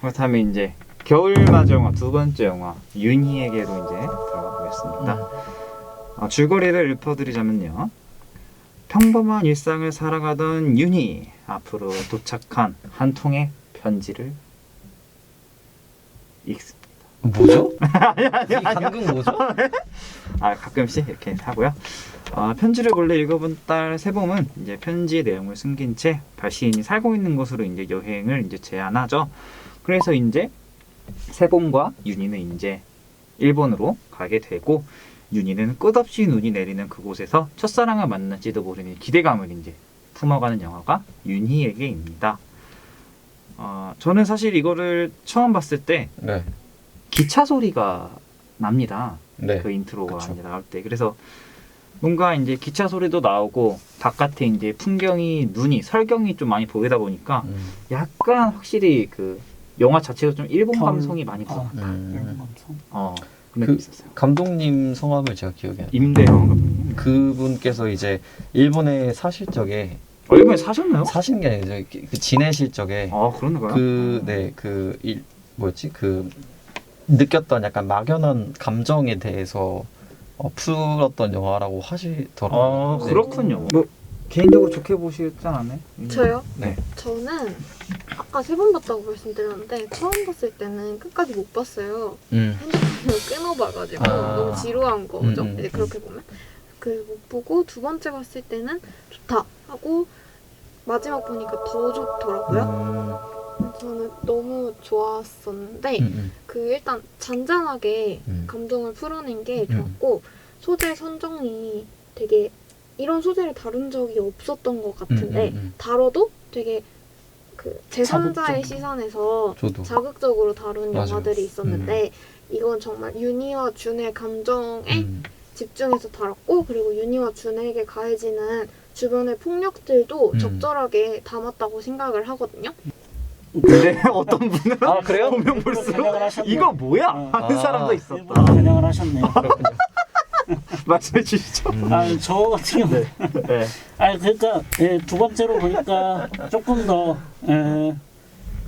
그렇다면 이제 겨울맞이 영화 두 번째 영화 윤희에게로 이제 들어가 보겠습니다. 음. 어, 줄거리를 읊어드리자면요. 평범한 일상을 살아가던 윤희 앞으로 도착한 한 통의 편지를 읽습니다. 뭐죠? 이 감금 뭐죠? 아 가끔씩 이렇게 하고요. 어, 편지를 원래 읽어본 딸 세봄은 이제 편지 내용을 숨긴 채 발시인이 살고 있는 곳으로 이제 여행을 이제 제안하죠. 그래서 이제 세봄과 윤희는 이제 일본으로 가게 되고 윤희는 끝없이 눈이 내리는 그곳에서 첫사랑을 만날지도 모르는 기대감을 이제 품어가는 영화가 윤희에게입니다. 어, 저는 사실 이거를 처음 봤을 때 네. 기차 소리가 납니다. 네. 그 인트로가 그쵸. 이제 나올 때 그래서 뭔가 이제 기차 소리도 나오고 바깥에 이제 풍경이 눈이 설경이 좀 많이 보이다 보니까 음. 약간 확실히 그 영화 자체가 좀 일본 경- 감성이 많이 아, 나. 음. 일본 감성. 어 그런 그- 게 있었어요. 감독님 성함을 제가 기억이 안 나요. 임대영 감독님. 그분께서 이제 일본에 사실 적에 어, 일본에 사셨나요? 사신 게 아니라 그그 지내실 적에 아 그런가요? 그 네 그 일 뭐였지 그 느꼈던 약간 막연한 감정에 대해서 어, 풀었던 영화라고 하시더라고요. 아 네. 그렇군요. 뭐 개인적으로 좋게 보시지 않았나요? 저요? 네. 저는 아까 세 번 봤다고 말씀드렸는데 처음 봤을 때는 끝까지 못 봤어요. 음. 핸드폰을 끊어봐가지고 아. 너무 지루한 거죠. 음, 음, 이제 그렇게 보면 그 못 보고 두 번째 봤을 때는 좋다 하고 마지막 보니까 더 좋더라고요. 음. 좋았었는데 음, 음. 그 일단 잔잔하게 음. 감동을 풀어낸 게 음. 좋았고 소재 선정이 되게 이런 소재를 다룬 적이 없었던 것 같은데 음, 음, 음. 다뤄도 되게 그 제3자의 자극적. 시선에서 저도 자극적으로 다룬 맞아요. 영화들이 있었는데 이건 정말 윤희와 준의 감정에 음. 집중해서 다뤘고 그리고 윤희와 준에게 가해지는 주변의 폭력들도 음. 적절하게 담았다고 생각을 하거든요. 근데 어떤 분은 아 그래요? 보면 볼수록 하셨네요. 이거 뭐야 아. 하는 아. 사람도 일부러 있었다. 번역을 하셨네요. 그렇군요. 말씀해 주시죠. 음. 아, 저 같은 경우는 네. 아 그러니까 예, 두 번째로 보니까 조금 더 예,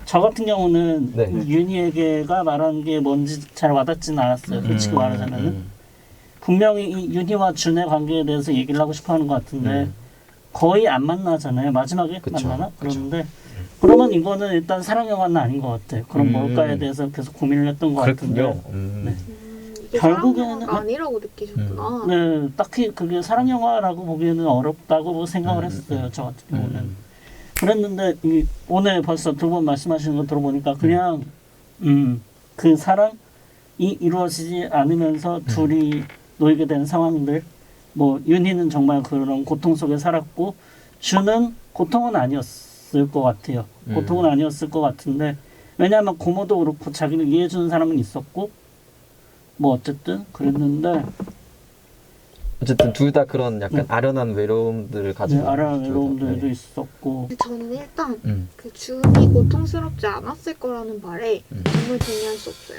저 같은 경우는 네. 윤희에게가 말한 게 뭔지 잘 와닿지는 않았어요. 솔직히 음, 말하자면은 음, 분명히 이 윤희와 준의 관계에 대해서 얘기를 하고 싶어하는 것 같은데 음. 거의 안 만나잖아요. 마지막에 그쵸, 만나나? 그쵸. 그러는데 그러면 이거는 일단 사랑 영화는 아닌 것 같아. 그럼 음. 뭘까에 대해서 계속 고민을 했던 것 그렇군요. 같은데. 음. 네. 음, 이게 결국에는- 사랑 영화가 아니라고 느끼셨구나. 네, 딱히 그게 사랑 영화라고 보기에는 어렵다고 생각을 음, 했어요. 음, 저 같은 경우는. 음. 그랬는데 이, 오늘 벌써 두 번 말씀하시는 거 들어보니까 그냥 음, 그 사랑이 이루어지지 않으면서 둘이 놓이게 된 상황들 뭐 윤희는 정말 그런 고통 속에 살았고 주는 고통은 아니었 을 것 같아요. 음. 고통은 아니었을 것 같은데 왜냐하면 고모도 그렇고 자기를 이해해 주는 사람은 있었고 뭐 어쨌든 그랬는데 어쨌든 둘 다 그런 약간 네. 아련한 외로움들을 이제 가지고 아라 있죠. 외로움들도 네. 있었고 근데 저는 일단 음. 그 준이 고통스럽지 않았을 거라는 말에 음. 정말 동의할 수 없어요.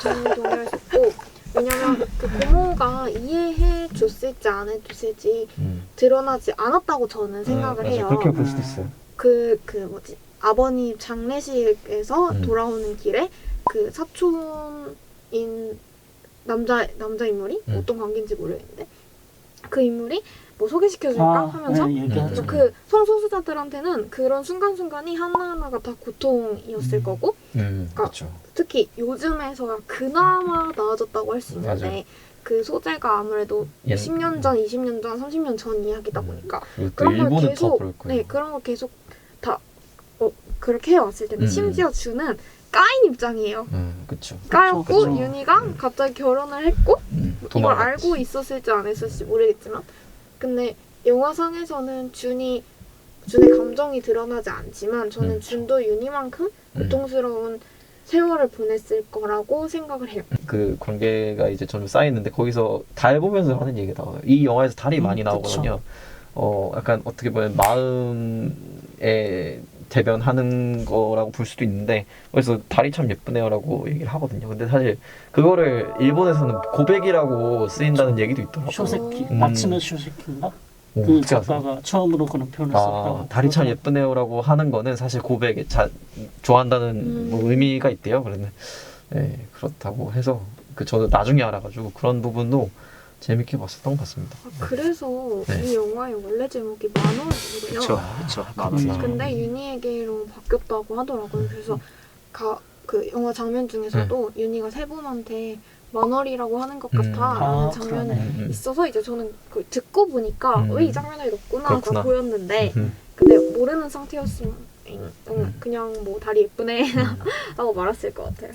정말 동의할 수 없고 왜냐면 그 고모가 이해해 줬을지 안 해줬을지 음. 드러나지 않았다고 저는 생각을 네, 맞아요. 해요. 그렇게 볼 수도 있어요. 그, 그 뭐지, 아버님 장례식에서 음. 돌아오는 길에 그 사촌인 남자, 남자 인물이 음. 어떤 관계인지 모르겠는데 그 인물이 뭐 소개시켜줄까 아, 하면서 네. 음. 그 성소수자들한테는 그런 순간순간이 하나하나가 다 고통이었을 음. 거고 음. 그러니까 그렇죠. 특히 요즘에서야 그나마 나아졌다고 할 수 있는데 맞아요. 그 소재가 아무래도 옛- 10년 전, 20년 전, 30년 전 이야기다 음. 보니까 또 그런 걸 계속 그럴 거예요. 네 그런 걸 계속 다 어, 그렇게 해왔을 텐데 음. 심지어 주는 까인 입장이에요. 음, 그렇죠. 까였고 그쵸. 윤희가 갑자기 결혼을 했고 음, 이걸 도망갔지. 알고 있었을지 안 했을지 모르겠지만 근데 영화상에서는 준이 준의 감정이 드러나지 않지만 저는 음. 준도 윤희만큼 음. 고통스러운 세월을 보냈을 거라고 생각을 해요. 그 관계가 이제 점점 쌓이는데 거기서 달 보면서 하는 얘기가 나와요. 이 영화에서 달이 음, 많이 나오거든요. 어, 약간 어떻게 보면 마음에 대변하는 거라고 볼 수도 있는데 그래서 달이 참 예쁘네요라고 얘기를 하거든요. 근데 사실 그거를 일본에서는 고백이라고 쓰인다는 얘기도 있더라고요. 쇼세키 음. 마침의 쇼세키인가? 오, 그 어떻게 아세요? 작가가 처음으로 그런 표현을 아, 썼다고. 다리 참 예쁘네요라고 하는 거는 사실 고백에 자, 좋아한다는 음. 뭐 의미가 있대요. 그러면 예, 그렇다고 해서 그 저도 나중에 알아가지고 그런 부분도 재밌게 봤었던 것 같습니다. 아, 그래서 네. 이 영화의 원래 제목이 만월이거든요. 그쵸, 그쵸. 그렇구나. 근데 윤희에게로 바뀌었다고 하더라고요. 그래서 가, 그 영화 장면 중에서도 윤희가 세범한테 만월이라고 하는 것 음. 같아라는 아, 장면이 그러네. 음, 음. 있어서 이제 저는 그 듣고 보니까 음. 왜이 장면을 넣었구나가 그렇구나. 보였는데 음, 근데 모르는 상태였으면 음, 음. 그냥 뭐 다리 예쁘네 음. 하고 말았을 것 같아요.